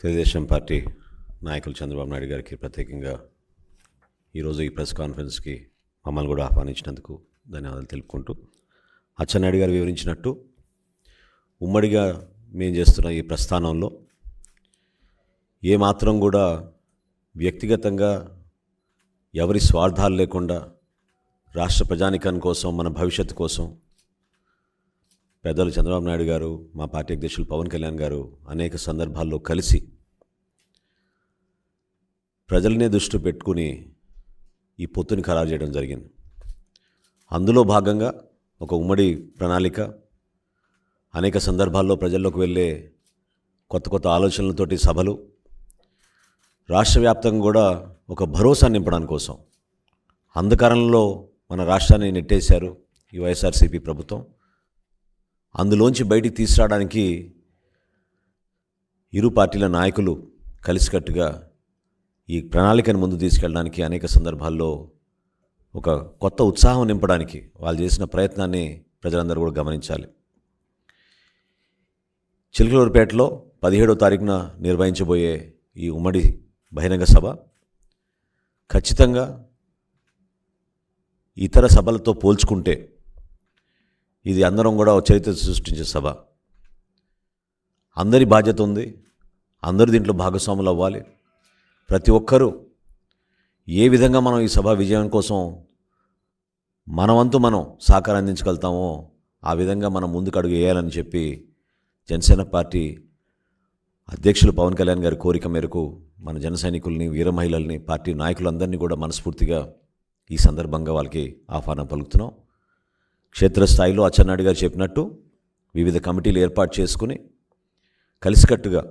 Telugu Desam party నాయకులు చంద్రబాబు నాయుడు గారికి ప్రత్యేకంగా ఈరోజు ఈ ప్రెస్ కాన్ఫరెన్స్కి మమ్మల్ని కూడా ఆహ్వానించినందుకు ధన్యవాదాలు తెలుపుకుంటూ అచ్చెన్నాయుడు గారు వివరించినట్టు ఉమ్మడిగా మేము చేస్తున్న ఈ ప్రస్థానంలో ఏమాత్రం కూడా వ్యక్తిగతంగా ఎవరి స్వార్థాలు లేకుండా రాష్ట్ర ప్రజానికం కోసం మన భవిష్యత్తు కోసం పెద్దలు చంద్రబాబు నాయుడు గారు మా పార్టీ అధ్యక్షులు పవన్ కళ్యాణ్ గారు అనేక సందర్భాల్లో కలిసి ప్రజలనే దృష్టి పెట్టుకుని ఈ పొత్తుని ఖరారు చేయడం జరిగింది. అందులో భాగంగా ఒక ఉమ్మడి ప్రణాళిక అనేక సందర్భాల్లో ప్రజల్లోకి వెళ్ళే కొత్త కొత్త ఆలోచనలతోటి సభలు రాష్ట్ర వ్యాప్తంగా కూడా ఒక భరోసా నింపడానికి కోసం. అంధకారంలో మన రాష్ట్రాన్ని నెట్టేశారు ఈ వైఎస్ఆర్సీపీ ప్రభుత్వం. అందులోంచి బయటికి తీసుకురావడానికి ఇరు పార్టీల నాయకులు కలిసికట్టుగా ఈ ప్రణాళికను ముందు తీసుకెళ్ళడానికి అనేక సందర్భాల్లో ఒక కొత్త ఉత్సాహం నింపడానికి వాళ్ళు చేసిన ప్రయత్నాన్ని ప్రజలందరూ కూడా గమనించాలి. చిలకలూరుపేటలో పదిహేడో తారీఖున నిర్వహించబోయే ఈ ఉమ్మడి బహిరంగ సభ ఖచ్చితంగా ఇతర సభలతో పోల్చుకుంటే ఇది అందరం కూడా చరిత్ర సృష్టించే సభ. అందరి బాధ్యత ఉంది. అందరు దీంట్లో భాగస్వాములు అవ్వాలి. ప్రతి ఒక్కరూ ఏ విధంగా మనం ఈ సభ విజయం కోసం మనవంతు మనం సహకారం అందించగలుగుతామో ఆ విధంగా మనం ముందుకు అడుగు వేయాలని చెప్పి జనసేన పార్టీ అధ్యక్షులు పవన్ కళ్యాణ్ గారి కోరిక మేరకు మన జన సైనికుల్ని వీర మహిళల్ని పార్టీ నాయకులందరినీ కూడా మనస్ఫూర్తిగా ఈ సందర్భంగా వాళ్ళకి ఆహ్వానం పలుకుతున్నాం. క్షేత్రస్థాయిలో అచ్చెన్నాయుడు గారు చెప్పినట్టు వివిధ కమిటీలు ఏర్పాటు చేసుకుని కలిసికట్టుగా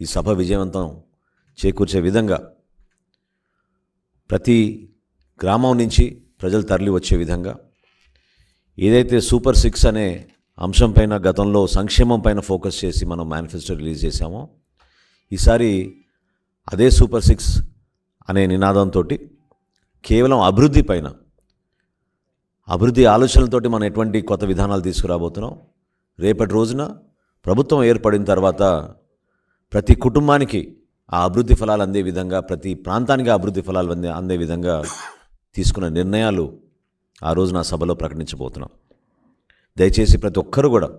ఈ సభ విజయవంతం చేకూర్చే విధంగా ప్రతి గ్రామం నుంచి ప్రజలు తరలి వచ్చే విధంగా ఏదైతే సూపర్ సిక్స్ అనే అంశం పైన గతంలో సంక్షేమం పైన ఫోకస్ చేసి మనం మేనిఫెస్టో రిలీజ్ చేశామో ఈసారి అదే సూపర్ సిక్స్ అనే నినాదంతో కేవలం అభివృద్ధి పైన అభివృద్ధి ఆలోచనలతోటి మనం ఎటువంటి కొత్త విధానాలు తీసుకురాబోతున్నాం. రేపటి రోజున ప్రభుత్వం ఏర్పడిన తర్వాత ప్రతి కుటుంబానికి ఆ అభివృద్ధి ఫలాలు అందే విధంగా ప్రతి ప్రాంతానికి ఆ అభివృద్ధి ఫలాలు అందే అందే విధంగా తీసుకున్న నిర్ణయాలు ఆ రోజున ఆ సభలో ప్రకటించబోతున్నాం. దయచేసి ప్రతి ఒక్కరూ కూడా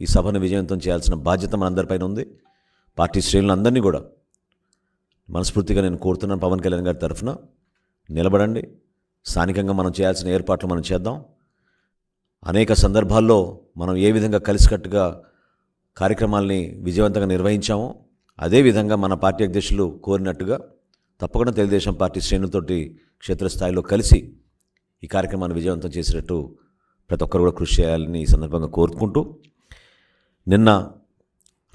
ఈ సభను విజయవంతం చేయాల్సిన బాధ్యత మనందరిపైన ఉంది. పార్టీ శ్రేణులందరినీ కూడా మనస్ఫూర్తిగా నేను కోరుతున్నాను పవన్ కళ్యాణ్ గారి తరఫున. నిలబడండి. స్థానికంగా మనం చేయాల్సిన ఏర్పాట్లు మనం చేద్దాం. అనేక సందర్భాల్లో మనం ఏ విధంగా కలిసికట్టుగా కార్యక్రమాల్ని విజయవంతంగా నిర్వహించామో అదేవిధంగా మన పార్టీ అధ్యక్షులు కోరినట్టుగా తప్పకుండా తెలుగుదేశం పార్టీ శ్రేణులతోటి క్షేత్రస్థాయిలో కలిసి ఈ కార్యక్రమాన్ని విజయవంతం చేసేటట్టు ప్రతి ఒక్కరు కూడా కృషి చేయాలని ఈ సందర్భంగా కోరుకుంటూ నిన్న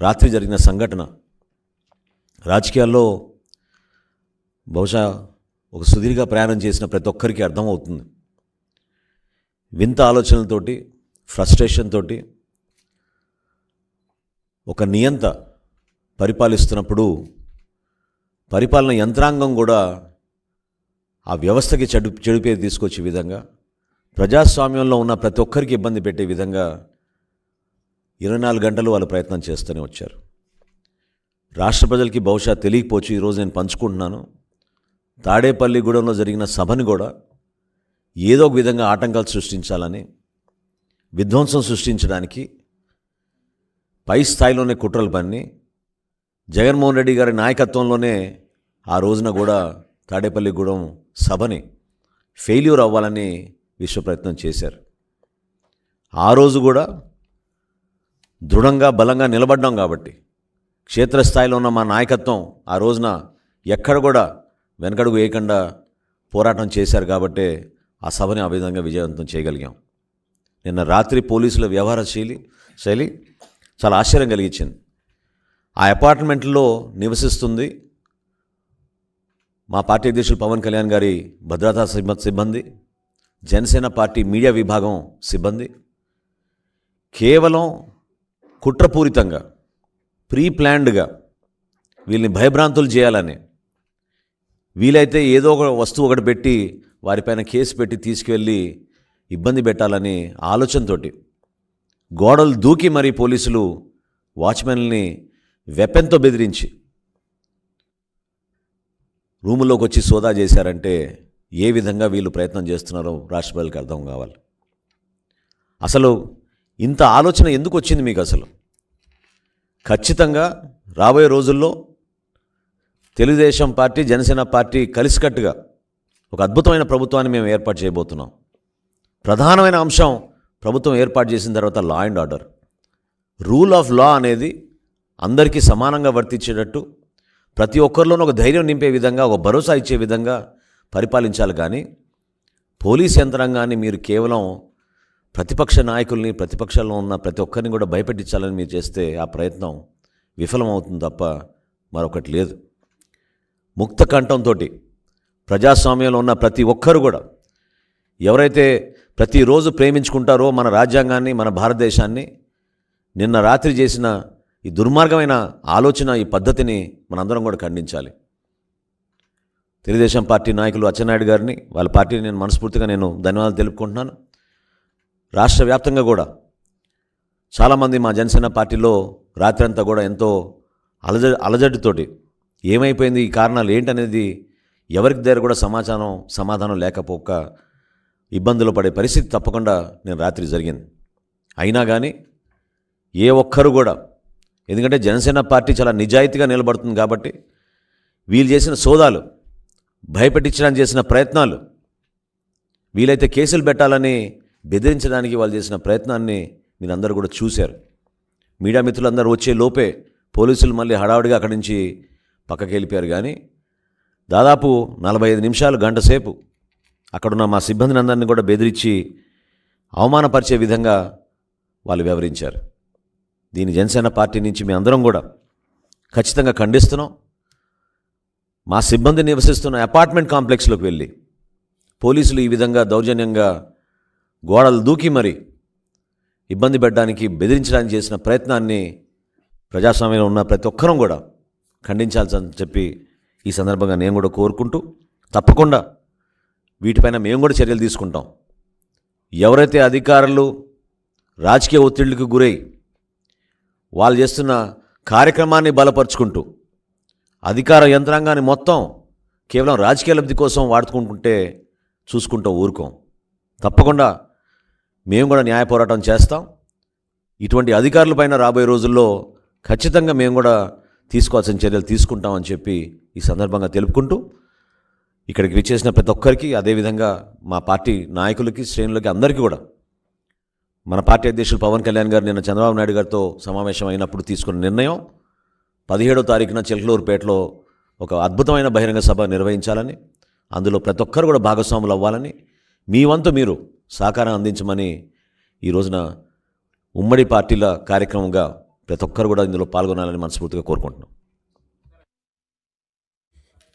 రాత్రి జరిగిన సంఘటన రాజకీయాల్లో బహుశా ఒక సుదీర్ఘ ప్రయాణం చేసిన ప్రతి ఒక్కరికి అర్థమవుతుంది. వింత ఆలోచనలతోటి ఫ్రస్ట్రేషన్ తోటి ఒక నియంత పరిపాలిస్తున్నప్పుడు పరిపాలన యంత్రాంగం కూడా ఆ వ్యవస్థకి చెడు చెడు పేరు తీసుకొచ్చే విధంగా ప్రజాస్వామ్యంలో ఉన్న ప్రతి ఒక్కరికి ఇబ్బంది పెట్టే విధంగా ఇరవై నాలుగు గంటలు వాళ్ళు ప్రయత్నం చేస్తూనే వచ్చారు. రాష్ట్ర ప్రజలకి బహుశా తెలియకపోవచ్చు ఈరోజు నేను పంచుకుంటున్నాను. తాడేపల్లిగూడెంలో జరిగిన సభని కూడా ఏదో ఒక విధంగా ఆటంకాలు సృష్టించాలని విధ్వంసం సృష్టించడానికి పై స్థాయిలోనే కుట్రలు పన్ని జగన్మోహన్ రెడ్డి గారి నాయకత్వంలోనే ఆ రోజున కూడా తాడేపల్లిగూడెం సభని ఫెయిల్యూర్ అవ్వాలని విశ్వ ప్రయత్నం చేశారు. ఆ రోజు కూడా దృఢంగా బలంగా నిలబడ్డాం కాబట్టి క్షేత్రస్థాయిలో ఉన్న మా నాయకత్వం ఆ రోజున ఎక్కడ కూడా వెనకడుగు వేయకుండా పోరాటం చేశారు కాబట్టే ఆ సభని ఆ విధంగా విజయవంతం చేయగలిగాం. నిన్న రాత్రి పోలీసుల వ్యవహార శైలి శైలి చాలా ఆశ్చర్యం కలిగించింది. ఆ అపార్ట్మెంట్లో నివసిస్తుంది మా పార్టీ అధ్యక్షులు పవన్ కళ్యాణ్ గారి భద్రతా సిబ్బంది జనసేన పార్టీ మీడియా విభాగం సిబ్బంది. కేవలం కుట్రపూరితంగా ప్రీ ప్లాన్డ్గా వీళ్ళని భయభ్రాంతులు చేయాలని వీలైతే ఏదో ఒక వస్తువు ఒకటి పెట్టి వారిపైన కేసు పెట్టి తీసుకువెళ్ళి ఇబ్బంది పెట్టాలని ఆలోచనతోటి గోడలు దూకి మరీ పోలీసులు వాచ్మెన్ని వెపెన్తో బెదిరించి రూములోకి వచ్చి సోదా చేశారంటే ఏ విధంగా వీళ్ళు ప్రయత్నం చేస్తున్నారో రాష్ట్ర ప్రజలకు అర్థం కావాలి. అసలు ఇంత ఆలోచన ఎందుకు వచ్చింది మీకు అసలు? ఖచ్చితంగా రాబోయే రోజుల్లో తెలుగుదేశం పార్టీ జనసేన పార్టీ కలిసికట్టుగా ఒక అద్భుతమైన ప్రభుత్వాన్ని మేము ఏర్పాటు చేయబోతున్నాం. ప్రధానమైన అంశం ప్రభుత్వం ఏర్పాటు చేసిన తర్వాత law and order rule of law అనేది అందరికీ సమానంగా వర్తించేటట్టు ప్రతి ఒక్కరిలోనూ ఒక ధైర్యం నింపే విధంగా ఒక భరోసా ఇచ్చే విధంగా పరిపాలించాలి కానీ పోలీస్ యంత్రాంగాన్ని మీరు కేవలం ప్రతిపక్ష నాయకుల్ని ప్రతిపక్షంలో ఉన్న ప్రతి ఒక్కరిని కూడా భయపెట్టించాలని మీరు చేస్తే ఆ ప్రయత్నం విఫలమవుతుంది తప్ప మరొకటి లేదు. ముక్త కంఠంతో ప్రజాస్వామ్యంలో ఉన్న ప్రతి ఒక్కరు కూడా ఎవరైతే ప్రతిరోజు ప్రేమించుకుంటారో మన రాజ్యాంగాన్ని మన భారతదేశాన్ని నిన్న రాత్రి చేసిన ఈ దుర్మార్గమైన ఆలోచన ఈ పద్ధతిని మనందరం కూడా ఖండించాలి. తెలుగుదేశం పార్టీ నాయకులు అచ్చెన్నాయుడు గారిని వాళ్ళ పార్టీని నేను మనస్ఫూర్తిగా నేను ధన్యవాదాలు తెలుపుకుంటున్నాను. రాష్ట్ర వ్యాప్తంగా కూడా చాలామంది మా జనసేన పార్టీలో రాత్రంతా కూడా ఎంతో అలజ అలజడితోటి ఏమైపోయింది? ఈ కారణాలు ఏంటనేది ఎవరికి దగ్గర కూడా సమాచారం సమాధానం లేకపోక ఇబ్బందులు పడే పరిస్థితి తప్పకుండా నేను రాత్రి జరిగింది. అయినా కానీ ఏ ఒక్కరు కూడా ఎందుకంటే జనసేన పార్టీ చాలా నిజాయితీగా నిలబడుతుంది కాబట్టి వీళ్ళు చేసిన సోదాలు భయపెట్టించడానికి చేసిన ప్రయత్నాలు వీలైతే కేసులు పెట్టాలని బెదిరించడానికి వాళ్ళు చేసిన ప్రయత్నాన్ని మీరందరూ కూడా చూశారు. మీడియా మిత్రులందరూ వచ్చే లోపే పోలీసులు మళ్ళీ హడావుడిగా అక్కడి నుంచి పక్కకి వెళ్ళిపోయారు కానీ దాదాపు నలభై ఐదు నిమిషాలు గంట సేపు అక్కడున్న మా సిబ్బందిని అందరినీ కూడా బెదిరించి అవమానపరిచే విధంగా వాళ్ళు వివరించారు దీని జనసేన పార్టీ నుంచి మీ అందరం కూడా ఖచ్చితంగా ఖండిస్తున్నాం. మా సిబ్బంది నివసిస్తున్న అపార్ట్మెంట్ కాంప్లెక్స్లోకి వెళ్ళి పోలీసులు ఈ విధంగా దౌర్జన్యంగా గోడలు దూకి మరి ఇబ్బంది పెట్టడానికి బెదిరించడానికి చేసిన ప్రయత్నాన్ని ప్రజాస్వామ్యంలో ఉన్న ప్రతి ఒక్కరం కూడా ఖండించాల్సని చెప్పి ఈ సందర్భంగా నేను కూడా కోరుకుంటూ తప్పకుండా వీటిపైన మేము కూడా చర్యలు తీసుకుంటాం. ఎవరైతే అధికారులు రాజకీయ ఒత్తిళ్ళకు గురై వాళ్ళు చేస్తున్న కార్యక్రమాన్ని బలపరుచుకుంటూ అధికార యంత్రాంగాన్ని మొత్తం కేవలం రాజకీయ లబ్ధి కోసం వాడుకుంటుంటే చూసుకుంటూ ఊరుకోం. తప్పకుండా మేము కూడా న్యాయ పోరాటం చేస్తాం. ఇటువంటి అధికారులపైన రాబోయే రోజుల్లో ఖచ్చితంగా మేము కూడా తీసుకోవాల్సిన చర్యలు తీసుకుంటామని చెప్పి ఈ సందర్భంగా తెలుపుకుంటూ ఇక్కడికి విచ్చేసిన ప్రతి ఒక్కరికి అదేవిధంగా మా పార్టీ నాయకులకి శ్రేణులకి అందరికీ కూడా మన పార్టీ అధ్యక్షులు పవన్ కళ్యాణ్ గారు నిన్న చంద్రబాబు నాయుడు గారితో సమావేశం అయినప్పుడు తీసుకున్న నిర్ణయం పదిహేడో తారీఖున చిలకలూరుపేటలో ఒక అద్భుతమైన బహిరంగ సభ నిర్వహించాలని అందులో ప్రతి ఒక్కరు కూడా భాగస్వాములు అవ్వాలని మీ వంతు మీరు సహకారం అందించమని ఈ రోజున ఉమ్మడి పార్టీల కార్యక్రమంగా ప్రతి ఒక్కరు కూడా ఇందులో పాల్గొనాలని మనస్ఫూర్తిగా కోరుకుంటున్నాం.